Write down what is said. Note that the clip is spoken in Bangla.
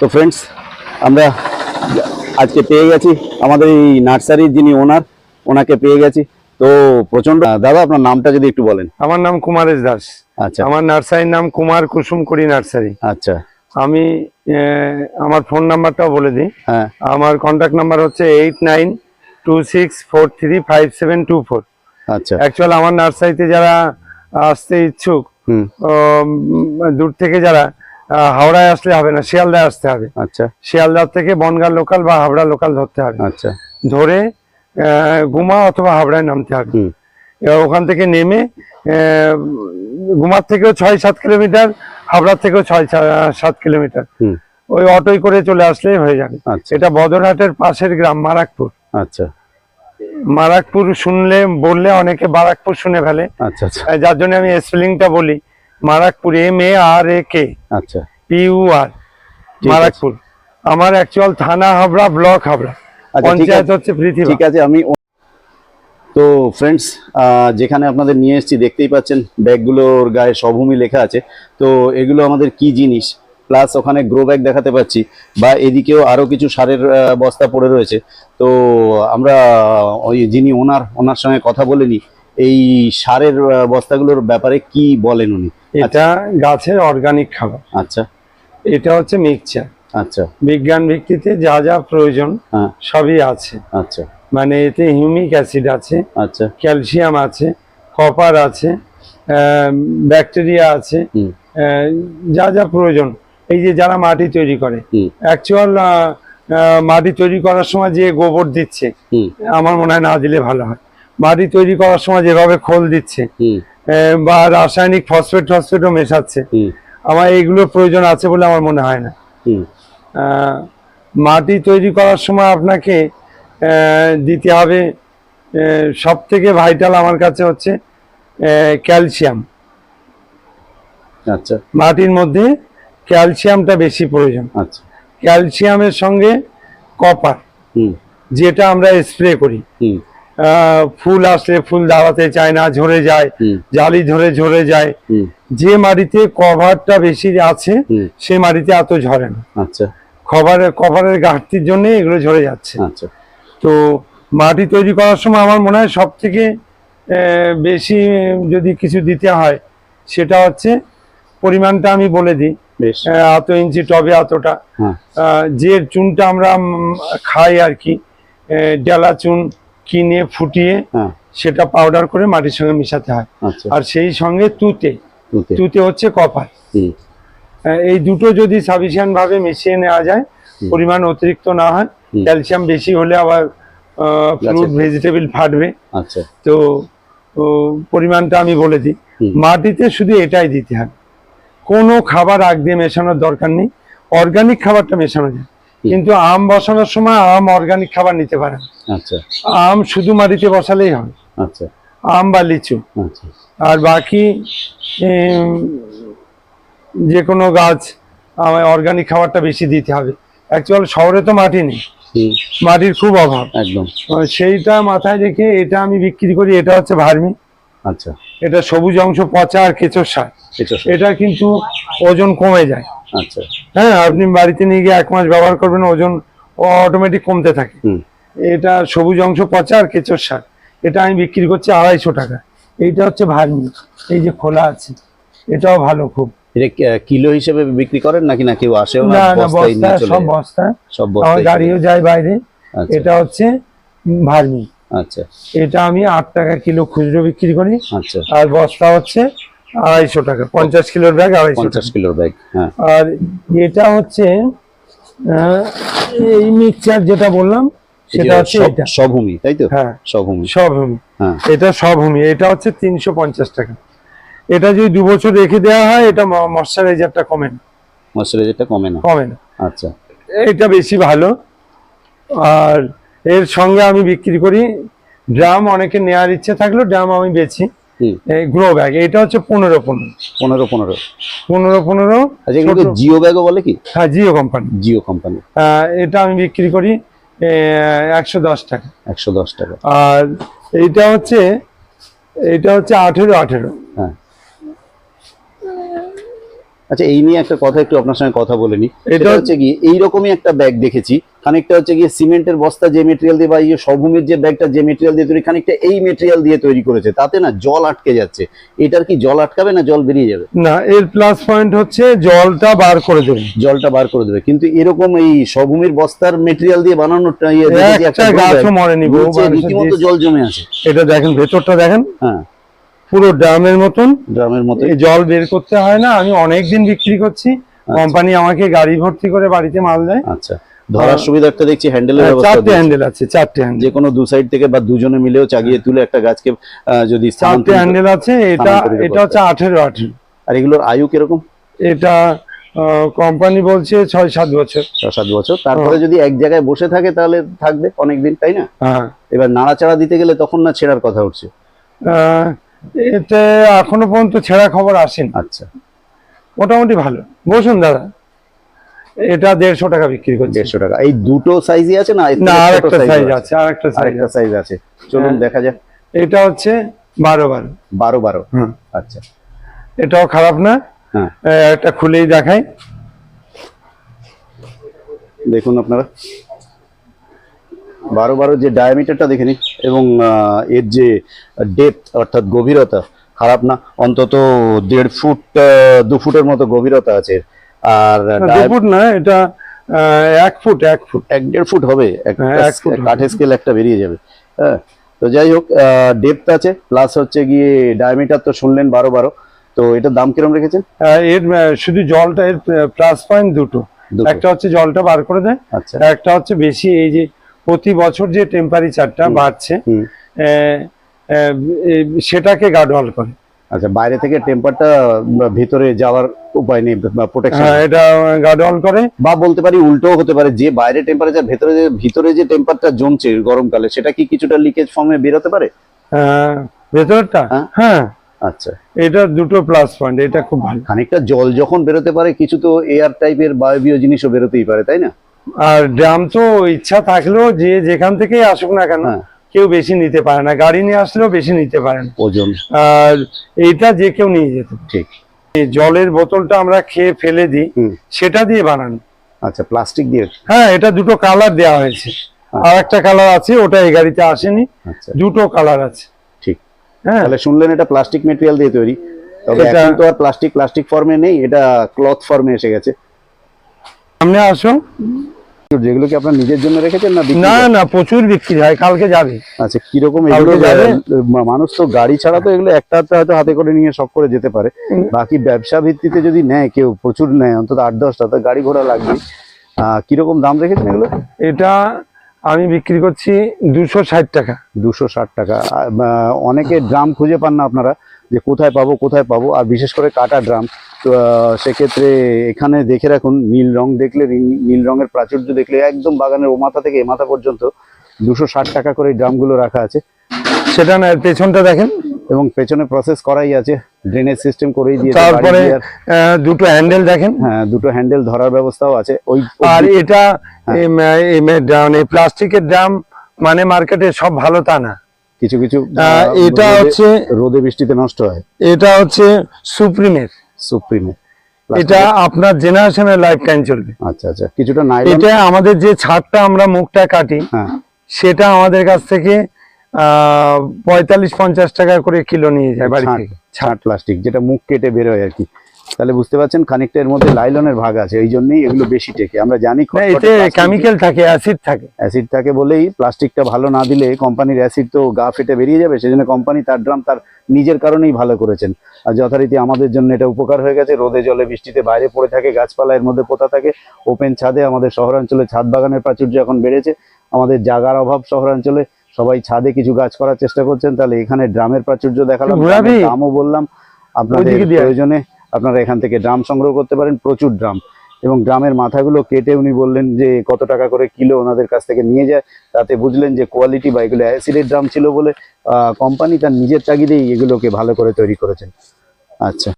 তো ফ্রেন্ডস আমরা আজকে পেয়ে গেছি আমাদের এই নার্সারির যিনি ওনার ওনাকে পেয়ে গেছি। তো প্রচণ্ড দাদা আপনার নামটা যদি একটু বলেন। আমার নাম কুমারেশ দাস। আচ্ছা। আমার নার্সারির নাম কুমার কুসুমকুড়ি নার্সারি। আচ্ছা। আমি আমার ফোন নাম্বারটাও বলে দিই। হ্যাঁ। আমার কন্ট্যাক্ট নাম্বার হচ্ছে eight nine two six four three five seven two four আচ্ছা। অ্যাকচুয়াল আমার নার্সারিতে যারা আসতে ইচ্ছুক দূর থেকে যারা হাওড়ায় আসলে হবে না শিয়ালদায় আসতে হবে। আচ্ছা। শিয়ালদার থেকে বনগাঁ লোকাল বা হাওড়া লোকাল ধরতে হবে। আচ্ছা। ধরে গুমা অথবা হাওড়ায় নামতে হবে। এবার ওখান থেকে নেমে গুমার থেকেও ছয় সাত কিলোমিটার হাবড়ার থেকেও ছয় সাত কিলোমিটার। হুম। ওই অটোয় করে চলে আসলেই হয়ে যাবে। আচ্ছা। এটা বদরহাটের পাশের গ্রাম মারাকপুর। আচ্ছা। মারাকপুর শুনলে বললে অনেকে বারাকপুর শুনে ফেলে। আচ্ছা আচ্ছা। যার জন্য আমি স্পেলিংটা বলি। Marakpur M A R A K আচ্ছা। P U R Marakpur. আমার অ্যাকচুয়াল থানা হাবড়া ব্লক হাবড়া। আচ্ছা, পঞ্চায়েত। হচ্ছে পৃথিবী। ঠিক আছে আমি তো ফ্রেন্ডস যেখানে আপনাদের নিয়ে এসেছি দেখতেই পাচ্ছেন ব্যাগগুলোর গায়ে স্বভূমি লেখা আছে। তো এগুলো আমাদের কি জিনিস? প্লাস ওখানে গ্রো ব্যাগ দেখাতে পাচ্ছি বা এদিকেও আরও কিছু সারের বস্তা পড়ে রয়েছে। তো আমরা ওই যিনি ওনার ওনার সঙ্গে কথা বলে নিই এই সারের বস্তাগুলোর ব্যাপারে কি বলেন উনি? এটা গাছের অর্গানিক খাবার। আচ্ছা। এটা হচ্ছে মিক্সচার আচ্ছা। বিজ্ঞান ভিত্তিতে যা যা প্রয়োজন হ্যাঁ। সবই আছে। আচ্ছা। মানে এতে হিউমিক অ্যাসিড আছে আচ্ছা। ক্যালসিয়াম আছে কপার আছে ব্যাকটেরিয়া আছে যা যা প্রয়োজন। এই যে যারা মাটি তৈরি করে অ্যাকচুয়াল মাটি তৈরি করার সময় যে গোবর দিচ্ছে আমার মনে হয় না দিলে ভালো হয়। মাটি তৈরি করার সময় যেভাবে খোল দিচ্ছে বা রাসায়নিক ফসফেট ফসফেটও মেশাচ্ছে। আমার এইগুলোর প্রয়োজন আছে বলে আমার মনে হয় না। হুম। মাটি তৈরি করার সময় আপনাকে দিতে হবে সব থেকে ভাইটাল আমার কাছে হচ্ছে ক্যালসিয়াম। আচ্ছা। মাটির মধ্যে ক্যালসিয়ামটা বেশি প্রয়োজন। আচ্ছা। ক্যালসিয়ামের সঙ্গে কপার হুম। যেটা আমরা স্প্রে করি। ফুল আসলে ফুল দাঁড়াতে চায় না ঝরে যায় জালি ধরে ঝরে যায়। যে মাটিতে কভারটা বেশি আছে সে মাটিতে এত ঝরে না। আচ্ছা। কভারের কভারের ঘাটতির জন্য এগুলো ঝরে যাচ্ছে। আচ্ছা। তো মাটি তৈরি করার সময় আমার মনে হয় সব থেকে বেশি যদি কিছু দিতে হয় সেটা হচ্ছে পরিমাণটা আমি বলে দিই। বেশ। এত ইঞ্চি টবে এতটা। হ্যাঁ। যে চুনটা আমরা খাই আর কি ডেলা চুন কিনে ফুটিয়ে হ্যাঁ। সেটা পাউডার করে মাটির সঙ্গে মিশাতে হয়। আচ্ছা। আর সেই সঙ্গে তুতে। তুতে। হচ্ছে কপার। এই দুটো যদি সাফিসিয়েন্ট ভাবে মিশিয়ে নেওয়া যায় পরিমাণ অতিরিক্ত না হয় ক্যালসিয়াম বেশি হলে আবার ফ্রুট ভেজিটেবল ফাটবে। আচ্ছা। তো পরিমাণটা আমি বলে দিই। মাটিতে শুধু এটাই দিতে হয়। কোনো খাবার আগ দিয়ে মেশানোর দরকার নেই। অর্গানিক খাবারটা মেশানো যায়। কিন্তু আম বসানোর সময় আম অর্গানিক খাবার নিতে পারেন। আচ্ছা। আম শুধু মাটিতে বসালেই হয়। আচ্ছা। আম বা লিচু। আচ্ছা। আর বাকি যে কোনো গাছ আমায় অর্গানিক খাবারটা বেশি দিতে হবে। অ্যাকচুয়াল শহরে তো মাটি নেই। মাটির খুব অভাব। একদম। সেইটা মাথায় রেখে এটা আমি বিক্রি করি এটা হচ্ছে ভার্মি। আচ্ছা। এটা সবুজ অংশ পচা আর কেঁচোর সার। এটা এটা কিন্তু ওজন কমে যায়। আচ্ছা। হ্যাঁ আপনি বাড়িতে নিয়ে গিয়ে এক মাস ব্যবহার করবেন ওজন অটোমেটিক কমতে থাকে। এটা সবুজ অংশ পচা আর কেঁচোর সার। এটা আমি বিক্রি করছি আড়াইশো টাকা। এইটা হচ্ছে ভার্মি এই যে খোলা আছে। এটাও ভালো খুব। এটা কিলো হিসেবে বিক্রি করেন নাকি না কেউ আসেও না বস্তা সব বস্তা। সব আমার গাড়িও যায় বাইরে। আচ্ছা। এটা হচ্ছে ভার্মি। আচ্ছা। এটা আমি আট টাকা কিলো খুচরো বিক্রি করি। আচ্ছা। আর বস্তা হচ্ছে আড়াইশো টাকা পঞ্চাশ কিলোর ব্যাগ আড়াইশো পঞ্চাশ কিলোর ব্যাগ হ্যাঁ। আর এটা হচ্ছে এই মিক্সচার যেটা বললাম সেটা হচ্ছে এটা। স্বভূমি তাই তো? হ্যাঁ। স্বভূমি সবভূমি হ্যাঁ। এটা সবভূমি এটা হচ্ছে তিনশো পঞ্চাশ টাকা। এটা যদি দু বছর রেখে দেওয়া হয় এটা ময়শ্চারাইজারটা কমে না। ময়শ্চারাইজারটা কমে না? কমে না। আচ্ছা। এটা বেশি ভালো। আর এর সঙ্গে আমি বিক্রি করি। ড্রাম অনেকে নেওয়ার ইচ্ছে থাকলেও ড্রাম আমি বেছি এই গ্রো ব্যাগ এটা হচ্ছে পনেরো পনেরো। পনেরো পনেরো। পনেরো পনেরো আচ্ছা জিও ব্যাগও বলে কি? হ্যাঁ জিও কোম্পানি জিও কোম্পানি এটা আমি বিক্রি করি একশো দশ টাকা। একশো দশ টাকা। আর এইটা হচ্ছে এইটা হচ্ছে আঠেরো আঠেরো। হ্যাঁ। আচ্ছা এই নিয়ে একটা কথা একটু আপনার সঙ্গে কথা বলে নি এটা- হচ্ছে কি এইরকমই একটা ব্যাগ দেখেছি। খানিকটা হচ্ছে গিয়ে সিমেন্টের বস্তা যে মেটেরিয়াল দিয়ে বা সবভূমির যে ব্যাগটা যে মেটেরিয়াল দিয়ে তৈরি খানিকটা এই মেটেরিয়াল দিয়ে তৈরি করেছে তাতে না জল আটকে যাচ্ছে। এটার কি জল আটকাবে না জল বেরিয়ে যাবে? না এর প্লাস পয়েন্ট হচ্ছে জলটা বার করে দেবে। জলটা বার করে দেবে। কিন্তু এরকম এই সবভূমির বস্তার মেটেরিয়াল দিয়ে বানানো একটা গাছও মরেনি রীতিমতো জল জমে আছে। এটা দেখেন ভেতরটা দেখেন। হ্যাঁ। পুরো ড্রামের মতন। ড্রামের মতো জল বের করতে হয় না আমি অনেক দিন বিক্রি করছি। কোম্পানি আমাকে গাড়ি ভর্তি করে বাড়িতে মাল দেয়। আচ্ছা। ধরার সুবিধার্থে দেখছি হ্যান্ডেলের হ্যাঁ, ব্যবস্থা চারটে হ্যান্ডেল আছে চারটে হ্যান্ডেল যে কোনো দু সাইড থেকে বা দুজনে মিলেও চাগিয়ে তুলে একটা গাছকে যদি চারটে হ্যান্ডেল আছে এটা এটা হচ্ছে আঠেরো আঠেরো। আর এগুলোর আয়ু কীরকম? এটা কোম্পানি বলছে ছয় সাত বছর। ছ সাত বছর। তারপরে যদি এক জায়গায় বসে থাকে তাহলে থাকবে অনেকদিন তাই না? হ্যাঁ। এবার নাড়াচাড়া দিতে গেলে তখন না ছেড়ার কথা উঠছে? আহ, এতে এখনও পর্যন্ত ছেঁড়া খবর আসেনি। আচ্ছা। মোটামুটি ভালো। বসুন দাদা। এটা দেড়শো টাকা বিক্রি করছে। দেড়শো টাকা। এই দুটো সাইজই আছে না আর একটা সাইজ আছে? আর একটা সাইজ আরেকটা সাইজ আছে। চলুন হ্যাঁ। দেখা যাক। এটা হচ্ছে বারো বারো। বারো বারো? আচ্ছা। এটাও খারাপ না। হ্যাঁ। একটা খুলেই দেখাই। দেখুন আপনারা। বারো বারো যে ডায়ামিটারটা দেখে নিন এবং এর যে ডেপথ অর্থাৎ গভীরতা খারাপ না অন্তত দেড় ফুট দু ফুটের মতো গভীরতা আছে। আর ফুট না এটা এক ফুট এক ফুট। এক দেড় ফুট হবে হ্যাঁ। কাঠের স্কেল একটা বেরিয়ে যাবে। হ্যাঁ তো যাই হোক ডেপথ আছে প্লাস হচ্ছে গিয়ে ডায়ামিটার তো শুনলেন বারো বারো। তো এটার দাম কিরম রেখেছেন? এর শুধু জলটা এর প্লাস পয়েন্ট দুটো। দুটো। একটা হচ্ছে জলটা বার করে দেয় আচ্ছা। একটা হচ্ছে বেশি এই যে প্রতি বছর যে টেম্পারেচারটা বাড়ছে সেটাকে গার্ডওয়াল করে। আচ্ছা বাইরে থেকে টেম্পারটা ভিতরে যাওয়ার উপায় নেই প্রোটেকশন হ্যাঁ এটা গার্ডওয়াল করে। বা বলতে পারি উল্টো হতে পারে যে বাইরে টেম্পারেচার ভেতরে যে ভিতরে যে টেম্পারটা জমছে গরমকালে সেটা কি কিছুটা লিকেজ ফর্মে বেরোতে পারে? আহ, ভেতরটা? হ্যাঁ। হ্যাঁ। আচ্ছা। এটা দুটো প্লাস পয়েন্ট এটা খুব ভালো। খানিকটা জল যখন বেরোতে পারে কিছু তো এয়ার টাইপের বায়বীয় জিনিসও বেরোতেই পারে তাই না? আর ড্রাম তো ইচ্ছা থাকলেও যে যেখান থেকেই আসুক না কেন হ্যাঁ। কেউ বেশি নিতে পারে না। গাড়ি নিয়ে আসলেও বেশি নিতে পারে না। ওজন। আর এইটা যে কেউ নিয়ে যেত ঠিক। জলের বোতলটা আমরা খেয়ে ফেলে দিই সেটা দিয়ে বানানো। আচ্ছা প্লাস্টিক দিয়ে? হ্যাঁ এটা দুটো কালার দেওয়া হয়েছে। আর একটা কালার আছে ওটা এই গাড়িতে আসেনি। আচ্ছা। দুটো কালার আছে। ঠিক। হ্যাঁ। তাহলে শুনলেন এটা প্লাস্টিক মেটেরিয়াল দিয়ে তৈরি। তবে এখন তো আর প্লাস্টিক প্লাস্টিক ফর্মে নেই এটা ক্লথ ফর্মে এসে গেছে। সামনে আসো যেগুলো কি আপনার নিজের জন্য রেখেছেন না না না প্রচুর বিক্রি হয় কালকে যাবে। আচ্ছা কীরকম এগুলো মানুষ তো গাড়ি ছাড়া তো এগুলো একটা হয়তো হাতে করে নিয়ে শখ করে যেতে পারে। বাকি ব্যবসা ভিত্তিতে যদি নেয় কেউ প্রচুর নেয় অন্তত আট দশটা তো গাড়ি ঘোড়া লাগবে। আহ, কীরকম দাম রেখেছেন এগুলো? এটা আমি বিক্রি করছি দুশো ষাট টাকা। দুশো ষাট টাকা। অনেকে ড্রাম খুঁজে পান না আপনারা। যে কোথায় পাবো কোথায় পাবো আর বিশেষ করে কাটা ড্রাম তো সেক্ষেত্রে এখানে দেখে রাখুন নীল রং দেখলে নীল- রঙের প্রাচুর্য দেখলে একদম বাগানের ও মাথা থেকে এ মাথা পর্যন্ত দুশো ষাট টাকা করে ড্রামগুলো রাখা আছে। সেটা না পেছনটা দেখেন এবং পেছনে প্রসেস করাই আছে ড্রেনেজ সিস্টেম করেই তারপরে দিয়ে আহ, দুটো হ্যান্ডেল দেখেন। হ্যাঁ দুটো হ্যান্ডেল ধরার ব্যবস্থাও আছে ওই আর এটা প্লাস্টিকের ড্রাম মানে মার্কেটে সব ভালো তা না। কিছু কিছু এটা হচ্ছে রোদে বৃষ্টিতে নষ্ট হয়। এটা হচ্ছে সুপ্রিমের। সুপ্রিমের এটা আপনার জেনারেশনের লাইফ টাইম চলবে। আচ্ছা আচ্ছা। কিছুটা নাইলন এটা আমাদের যে ছাদটা আমরা মুখটা কাটি হ্যাঁ। সেটা আমাদের কাছ থেকে আহ পঁয়তাল্লিশ পঞ্চাশ টাকা করে কিলো নিয়ে যায় বাড়ি থেকে। ছাঁট প্লাস্টিক যেটা মুখ কেটে বেরোয় আর কি। তাহলে বুঝতে পারছেন খানিকটা এর মধ্যে লাইলনের ভাগ আছে এই জন্যই এগুলো বেশি টেকে। আমরা জানি এতে কেমিক্যাল থাকে অ্যাসিড থাকে। অ্যাসিড থাকে বলেই প্লাস্টিকটা ভালো না দিলে কোম্পানির অ্যাসিড তো গা ফেটে বেরিয়ে যাবে সেজন্য কোম্পানি তার ড্রাম তার নিজের কারণেই ভালো করেছেন। আর যথারীতি আমাদের জন্য এটা উপকার হয়ে গেছে রোদে জলে বৃষ্টিতে বাইরে পড়ে থাকে গাছপালা এর মধ্যে পোতা থাকে। ওপেন ছাদে আমাদের শহরাঞ্চলে ছাদ বাগানের প্রাচুর্য এখন বেড়েছে আমাদের জাগার অভাব শহরাঞ্চলে সবাই ছাদে কিছু গাছ করার চেষ্টা করছেন তাহলে এখানে ড্রামের প্রাচুর্য দেখালাম দামও বললাম আপনাদের। প্রয়োজনে আপনারা এখান থেকে ড্রাম সংগ্রহ করতে পারেন, প্রচুর ড্রাম। এবং ড্রামের মাথাগুলো কেটে উনি বললেন যে কত টাকা করে কিলো ওনাদের কাছ থেকে নিয়ে যায়, তাতে বুঝলেন যে কোয়ালিটি বা এগুলো অ্যাসিডের ড্রাম ছিল বলে কোম্পানি তার নিজের তাগিদেই এগুলোকে ভালো করে তৈরি করেছেন। আচ্ছা।